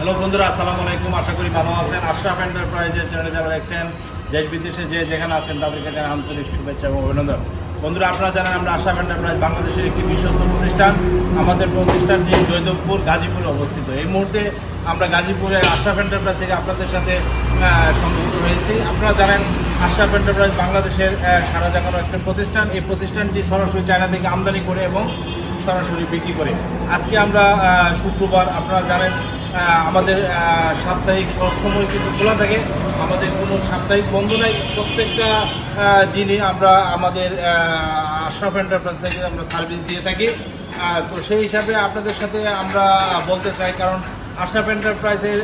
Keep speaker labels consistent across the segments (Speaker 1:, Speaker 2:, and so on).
Speaker 1: Hello বন্ধুরা, আসসালামু আলাইকুম। আশা করি ভালো আছেন। আশরাফ এন্টারপ্রাইজের চ্যানেলে যারা দেখছেন, দেশ বিদেশে যে যেখানে আছেন, তাদেরকে জানাই আন্তরিক শুভেচ্ছা এবং অভিনন্দন। বন্ধুরা, আপনারা জানেন আমরা আশরাফ এন্টারপ্রাইজ বাংলাদেশের একটি বিশ্বস্ত প্রতিষ্ঠান। আমাদের প্রতিষ্ঠানটি জয়দেবপুর, গাজীপুরে অবস্থিত। এই মুহূর্তে আমরা গাজীপুরে আশরাফ এন্টারপ্রাইজ থেকে আপনাদের সাথে সংযুক্ত হয়েছি আপনারা জানেন, আশরাফ এন্টারপ্রাইজ বাংলাদেশের সারা জায়গার একটা প্রতিষ্ঠান। এই প্রতিষ্ঠানটি সরাসরি চায়না থেকে আমদানি করে এবং সরাসরি বিক্রি করে। আজকে আমরা শুক্রবার, আপনারা জানেন আমাদের সাপ্তাহিক সব সময় কিন্তু খোলা থাকে। আমাদের কোনো সাপ্তাহিক বন্ধ নাই। প্রত্যেকটা দিনে আমরা আমাদের আশরাফ এন্টারপ্রাইজ থেকে আমরা সার্ভিস দিয়ে থাকি। তো সেই হিসাবে আপনাদের সাথে আমরা বলতে চাই, কারণ আশরাফ এন্টারপ্রাইজের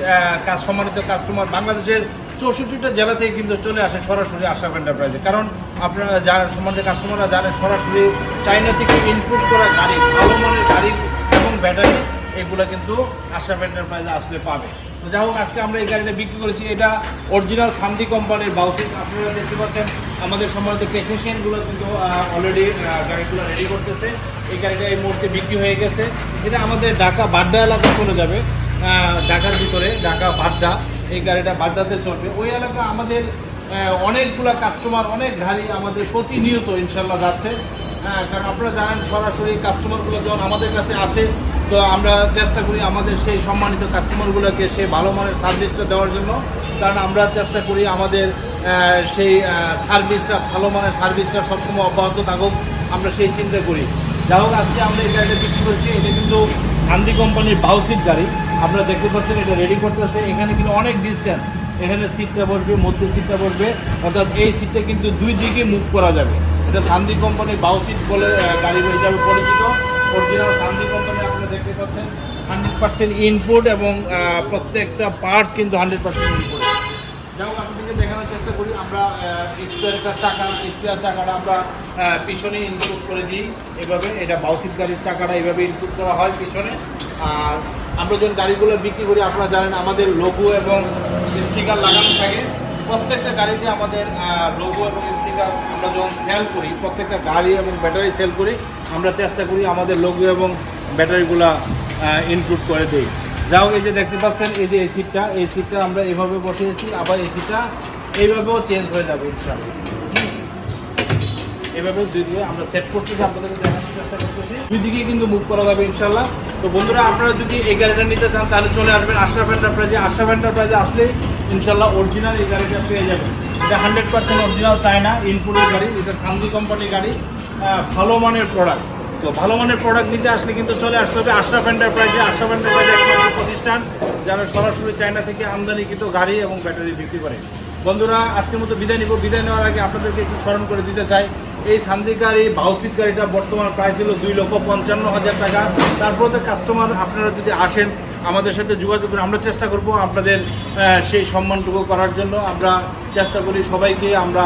Speaker 1: কাজ, সম্মানিত কাস্টমার বাংলাদেশের চৌষট্টিটা জেলা থেকে কিন্তু চলে আসে সরাসরি আশরাফ এন্টারপ্রাইজে কারণ আপনারা জানেন, সম্বন্ধে কাস্টমাররা জানেন, সরাসরি চাইনা থেকে ইনপুট করা গাড়ি, ভালো মানের গাড়ি এবং ব্যাটারি এগুলো কিন্তু আশরাফ এন্টারপ্রাইজে আসলে পাবে। তো যাই হোক, আজকে আমরা এই গাড়িটা বিক্রি করেছি। এটা অরিজিনাল সান্দি কোম্পানির বাউসিং আপনারা দেখতে পাচ্ছেন, আমাদের সম্মানিত টেকনিশিয়ানগুলো কিন্তু অলরেডি গাড়িগুলো রেডি করতেছে। এই গাড়িটা এই মুহূর্তে বিক্রি হয়ে গেছে। এটা আমাদের ঢাকা বাড্ডা এলাকা চলে যাবে। ঢাকার ভিতরে, ঢাকা বাড্ডা, এই গাড়িটা বাড্ডাতে চলবে। ওই এলাকা আমাদের অনেকগুলা কাস্টমার অনেক গাড়ি আমাদের প্রতিনিয়ত ইনশাল্লাহ যাচ্ছে। হ্যাঁ কারণ আপনারা জানেন, সরাসরি কাস্টমারগুলো যখন আমাদের কাছে আসে, তো আমরা চেষ্টা করি আমাদের সেই সম্মানিত কাস্টমারগুলোকে সেই ভালো মানের সার্ভিসটা দেওয়ার জন্য। কারণ আমরা চেষ্টা করি আমাদের সেই সার্ভিসটা ভালো মানের সার্ভিসটা সবসময় অব্যাহত থাকুক। আমরা সেই চিন্তা করি। যাই হোক, আজকে আমরা এই গাড়িটা বিক্রি করছি। এটা কিন্তু সান্দি কোম্পানির বাউ সিট গাড়ি। আপনারা দেখতে পাচ্ছেন, এটা রেডি করতেছে। এখানে কিন্তু অনেক ডিস্ট্যান্স এখানে সিটটা বসবে, মধ্যে সিটটা বসবে। অর্থাৎ এই সিটটা কিন্তু দুই দিকে মুভ করা যাবে। এটা সান্দি কোম্পানির বাউ সিট বলে গাড়ি হিসাবে পরিচিত। অরিজিনাল সান্দি কোম্পানি আপনারা দেখতে পাচ্ছেন। হান্ড্রেড পার্সেন্ট ইনপুট এবং প্রত্যেকটা পার্টস কিন্তু হান্ড্রেড পার্সেন্ট ইনপুট যাই হোক, আপনাদেরকে দেখানোর চেষ্টা করি। আমরা স্পেয়ার চাকা স্পেয়ার চাকাটা আমরা পিছনে ইনপুট করে দিই। এভাবে এটা বাউসিট গাড়ির চাকাটা এভাবে ইনপুট করা হয় পিছনে। আর আমরা যখন গাড়িগুলো বিক্রি করি, আপনারা জানেন আমাদের লোগো এবং স্টিকার লাগানো থাকে। প্রত্যেকটা গাড়িতে আমাদের লোগো এবং স্টিকার আমরা যখন সেল করি, প্রত্যেকটা গাড়ি এবং ব্যাটারি সেল করি, আমরা চেষ্টা করি আমাদের লোগো এবং ব্যাটারিগুলা ইনক্লুড করে দিই। যা হোক এই যে দেখতে পাচ্ছেন, এই যে এই সিটটা এই সিটটা আমরা এভাবে বসিয়েছি, আবার এই সিটটা এইভাবেও চেঞ্জ হয়ে যাবে, ইনশাআল্লাহ। এভাবে দুই দিকে আমরা সেট করতেছি আপনাদেরকে দেখানোর চেষ্টা করতেছি। দুই দিকে কিন্তু মুভ করা যাবে ইনশাল্লাহ তো বন্ধুরা, আপনারা যদি এই গাড়িটা নিতে চান, তাহলে চলে আসবেন আশরাফ এন্টারপ্রাইজে আশরাফ এন্টারপ্রাইজে আসলে ইনশাল্লাহ অরিজিনাল এই গাড়িটা পেয়ে যাবেন। এটা হান্ড্রেড পার্সেন্ট অরিজিনাল চায়না, ইনপুটের গাড়ি, এটা সান্দি কোম্পানির গাড়ি ভালো মানের প্রোডাক্ট তো ভালো মানের প্রোডাক্ট নিতে আসলে কিন্তু চলে আসতে হবে আশরাফ এন্টারপ্রাইজে আশরাফ এন্টারপ্রাইজে একমাত্র প্রতিষ্ঠান যারা সরাসরি চায়না থেকে আমদানিকৃত গাড়ি এবং ব্যাটারি বিক্রি করে। বন্ধুরা, আজকের মতো বিদায় নিব। বিদায় নেওয়ার আগে আপনাদেরকে একটু স্মরণ করে দিতে চাই, এই সান্দি গাড়ি বাউসিট গাড়িটা বর্তমান প্রাইস ছিল দুই লক্ষ পঞ্চান্ন হাজার টাকা। তারপরে তো কাস্টমার আপনারা যদি আসেন আমাদের সাথে যোগাযোগ করে আমরা চেষ্টা করব আপনাদের সেই সম্মানটুকু করার জন্য। আমরা চেষ্টা করি সবাইকে আমরা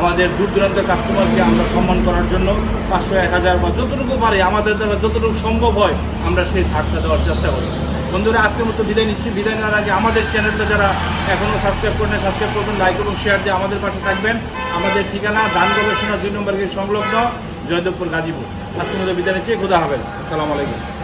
Speaker 1: আমাদের দূর দূরান্তের কাস্টমারকে আমরা সম্মান করার জন্য পাঁচশো, এক হাজার বা যতটুকু পারি, আমাদের দ্বারা যতটুকু সম্ভব হয়, আমরা সেই ছাড়টা দেওয়ার চেষ্টা করি। বন্ধুরা, আজকের মতো বিদায় নিচ্ছি। বিদায় নেওয়ার আগে আমাদের চ্যানেলটা যারা এখনও সাবস্ক্রাইব করেন সাবস্ক্রাইব করবেন লাইক এবং শেয়ার দিয়ে আমাদের পাশে থাকবেন। আমাদের ঠিকানা দান গবেষণা দুই নম্বর সংলগ্ন জয়দেবপুর গাজীপুর। আজকের মতো বিদায় নিচ্ছি। খুদা হাবেন আসসালামু আলাইকুম।